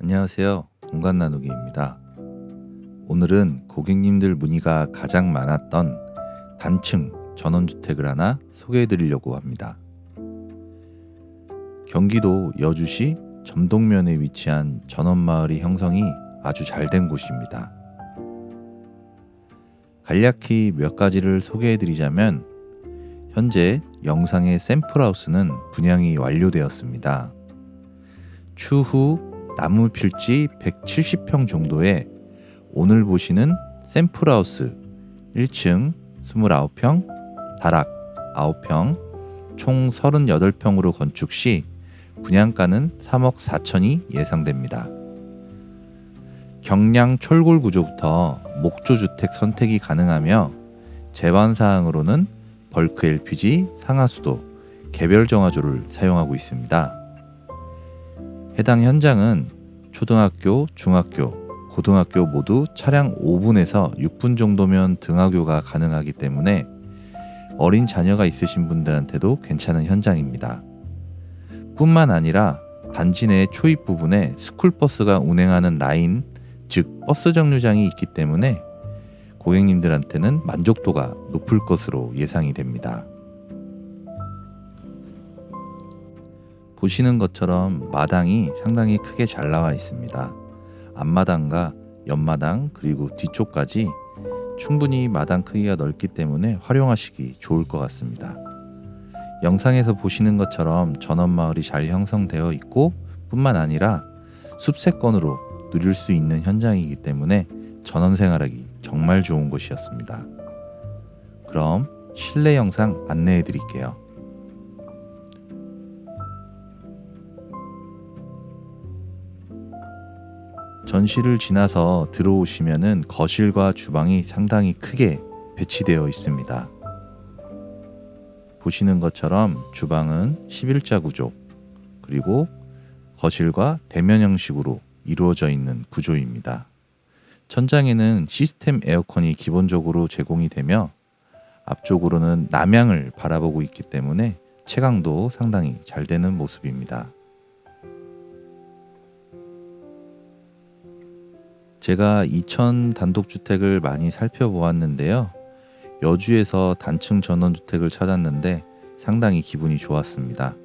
안녕하세요. 공간 나누기입니다. 오늘은 고객님들 문의가 가장 많았던 단층 전원주택을 하나 소개해 드리려고 합니다. 경기도 여주시 점동면에 위치한 전원마을이 형성이 아주 잘 된 곳입니다. 간략히 몇 가지를 소개해 드리자면 현재 영상의 샘플하우스는 분양이 완료되었습니다. 추후 나무 필지 170평 정도의 오늘 보시는 샘플하우스 1층 29평, 다락 9평, 총 38평으로 건축 시 분양가는 3억 4천이 예상됩니다. 경량 철골 구조부터 목조 주택 선택이 가능하며 제반 사항으로는 벌크 LPG, 상하수도, 개별 정화조를 사용하고 있습니다. 해당 현장은 초등학교, 중학교, 고등학교 모두 차량 5분에서 6분 정도면 등하교가 가능하기 때문에 어린 자녀가 있으신 분들한테도 괜찮은 현장입니다. 뿐만 아니라 단지 내 초입 부분에 스쿨버스가 운행하는 라인, 즉 버스 정류장이 있기 때문에 고객님들한테는 만족도가 높을 것으로 예상이 됩니다. 보시는 것처럼 마당이 상당히 크게 잘 나와 있습니다. 앞마당과 옆마당 그리고 뒤쪽까지 충분히 마당 크기가 넓기 때문에 활용하시기 좋을 것 같습니다. 영상에서 보시는 것처럼 전원 마을이 잘 형성되어 있고 뿐만 아니라 숲세권으로 누릴 수 있는 현장이기 때문에 전원 생활하기 정말 좋은 곳이었습니다. 그럼 실내 영상 안내해 드릴게요. 전시를 지나서 들어오시면은 거실과 주방이 상당히 크게 배치되어 있습니다. 보시는 것처럼 주방은 11자 구조, 그리고 거실과 대면 형식으로 이루어져 있는 구조입니다. 천장에는 시스템 에어컨이 기본적으로 제공이 되며 앞쪽으로는 남향을 바라보고 있기 때문에 채광도 상당히 잘 되는 모습입니다. 제가 이천 단독주택을 많이 살펴보았는데요. 여주에서 단층 전원주택을 찾았는데 상당히 기분이 좋았습니다.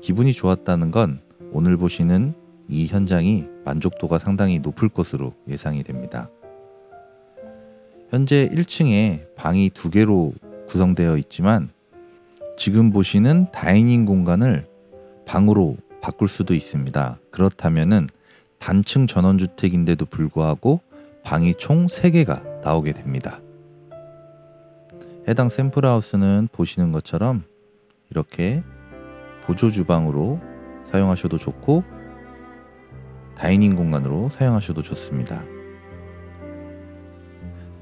기분이 좋았다는 건 오늘 보시는 이 현장이 만족도가 상당히 높을 것으로 예상이 됩니다. 현재 1층에 방이 두 개로 구성되어 있지만 지금 보시는 다이닝 공간을 방으로 바꿀 수도 있습니다. 그렇다면은 단층 전원주택인데도 불구하고 방이 총 3개가 나오게 됩니다. 해당 샘플하우스는 보시는 것처럼 이렇게 보조 주방으로 사용하셔도 좋고 다이닝 공간으로 사용하셔도 좋습니다.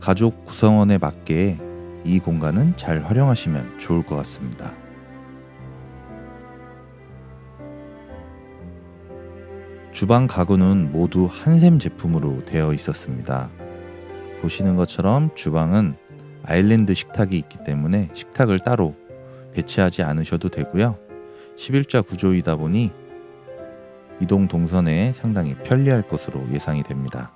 가족 구성원에 맞게 이 공간은 잘 활용하시면 좋을 것 같습니다. 주방 가구는 모두 한샘 제품으로 되어 있었습니다. 보시는 것처럼 주방은 아일랜드 식탁이 있기 때문에 식탁을 따로 배치하지 않으셔도 되고요. 11자 구조이다 보니 이동 동선에 상당히 편리할 것으로 예상이 됩니다.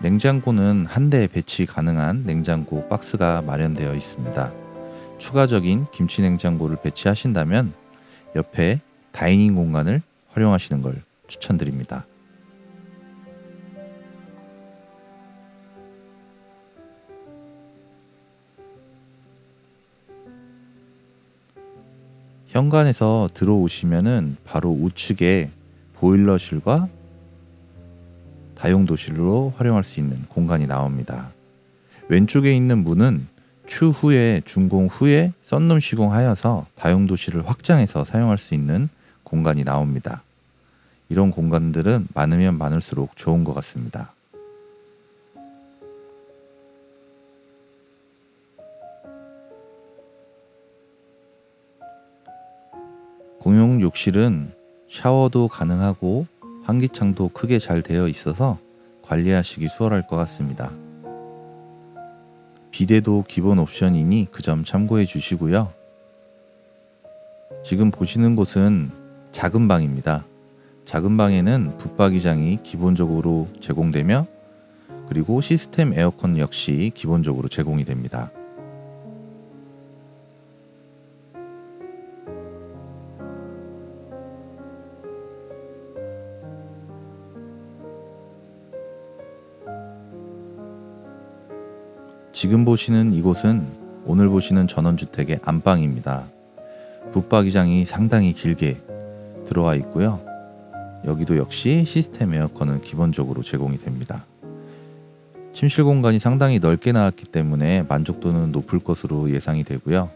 냉장고는 한대 배치 가능한 냉장고 박스가 마련되어 있습니다. 추가적인 김치 냉장고를 배치하신다면 옆에 다이닝 공간을 활용하시는 걸 추천드립니다. 현관에서 들어오시면은 바로 우측에 보일러실과 다용도실로 활용할 수 있는 공간이 나옵니다. 왼쪽에 있는 문은 추후에 준공 후에 썬룸 시공하여서 다용도실을 확장해서 사용할 수 있는 공간이 나옵니다. 이런 공간들은 많으면 많을수록 좋은 것 같습니다. 공용 욕실은 샤워도 가능하고 환기창도 크게 잘 되어 있어서 관리하시기 수월할 것 같습니다. 비데도 기본 옵션이니 그 점 참고해 주시고요. 지금 보시는 곳은 작은 방입니다. 작은 방에는 붙박이장이 기본적으로 제공되며 그리고 시스템 에어컨 역시 기본적으로 제공이 됩니다. 지금 보시는 이곳은 오늘 보시는 전원주택의 안방입니다. 붙박이장이 상당히 길게 들어와 있고요. 여기도 역시 시스템 에어컨은 기본적으로 제공이 됩니다. 침실 공간이 상당히 넓게 나왔기 때문에 만족도는 높을 것으로 예상이 되고요.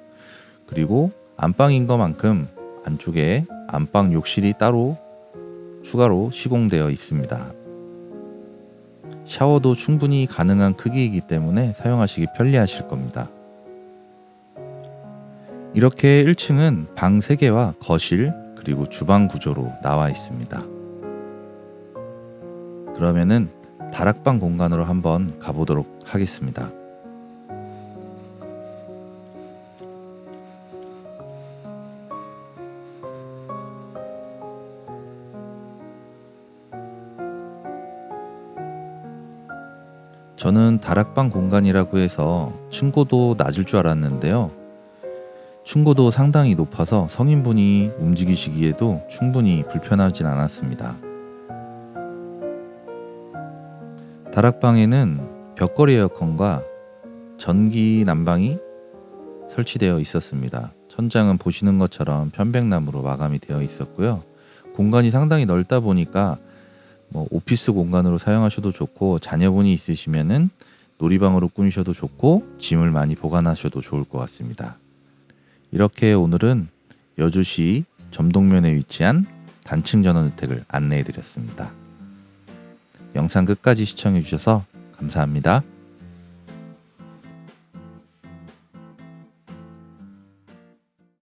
그리고 안방인 것만큼 안쪽에 안방 욕실이 따로 추가로 시공되어 있습니다. 샤워도 충분히 가능한 크기이기 때문에 사용하시기 편리하실 겁니다. 이렇게 1층은 방 3개와 거실 그리고 주방 구조로 나와 있습니다. 그러면은 다락방 공간으로 한번 가보도록 하겠습니다. 저는 다락방 공간이라고 해서 층고도 낮을 줄 알았는데요. 층고도 상당히 높아서 성인분이 움직이시기에도 충분히 불편하진 않았습니다. 다락방에는 벽걸이 에어컨과 전기 난방이 설치되어 있었습니다. 천장은 보시는 것처럼 편백나무로 마감이 되어 있었고요. 공간이 상당히 넓다 보니까 뭐 오피스 공간으로 사용하셔도 좋고 자녀분이 있으시면은 놀이방으로 꾸미셔도 좋고 짐을 많이 보관하셔도 좋을 것 같습니다. 이렇게 오늘은 여주시 점동면에 위치한 단층 전원주택을 안내해 드렸습니다. 영상 끝까지 시청해 주셔서 감사합니다.